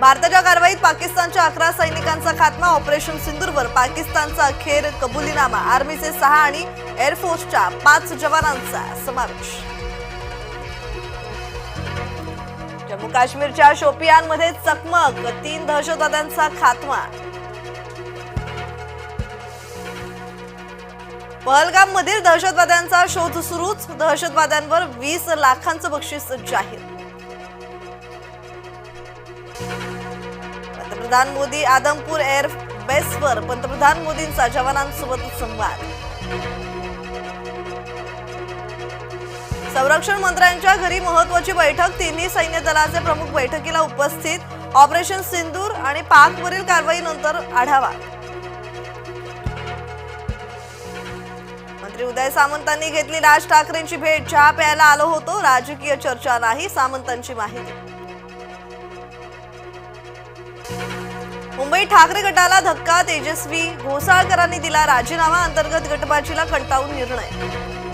भारताच्या कारवाईत पाकिस्तानच्या अकरा सैनिकांचा खात्मा ऑपरेशन सिंदूरवर पाकिस्तानचा अखेर कबुलीनामा आर्मीचे सहा आणि एअरफोर्सच्या पाच जवानांचा समावेश. जम्मू काश्मीरच्या शोपियानमध्ये चकमक तीन दहशतवाद्यांचा खात्मा. पहलगाम मधील दहशतवाद्यांचा शोध सुरूच दहशतवाद्यांवर वीस लाखांचं बक्षीस जाहीर. पंतप्रधान मोदी आदमपूर एअर बेसवर पंतप्रधान मोदींचा जवानांसोबत संवाद. संरक्षण मंत्र्यांच्या घरी महत्वाची बैठक. तिन्ही सैन्य दलाचे प्रमुख बैठकीला उपस्थित. ऑपरेशन सिंदूर आणि पाकवरील कारवाईनंतर आढावा. मंत्री उदय सामंतांनी घेतली राज ठाकरेंची भेट. चहा प्यायला आलो होतो. राजकीय चर्चा नाही सामंतांची माहिती. मुंबई ठाकरे गटाला धक्का तेजस्वी घोसाळकरांनी दिला राजीनामा अंतर्गत गटबाजीला कंटाळून निर्णय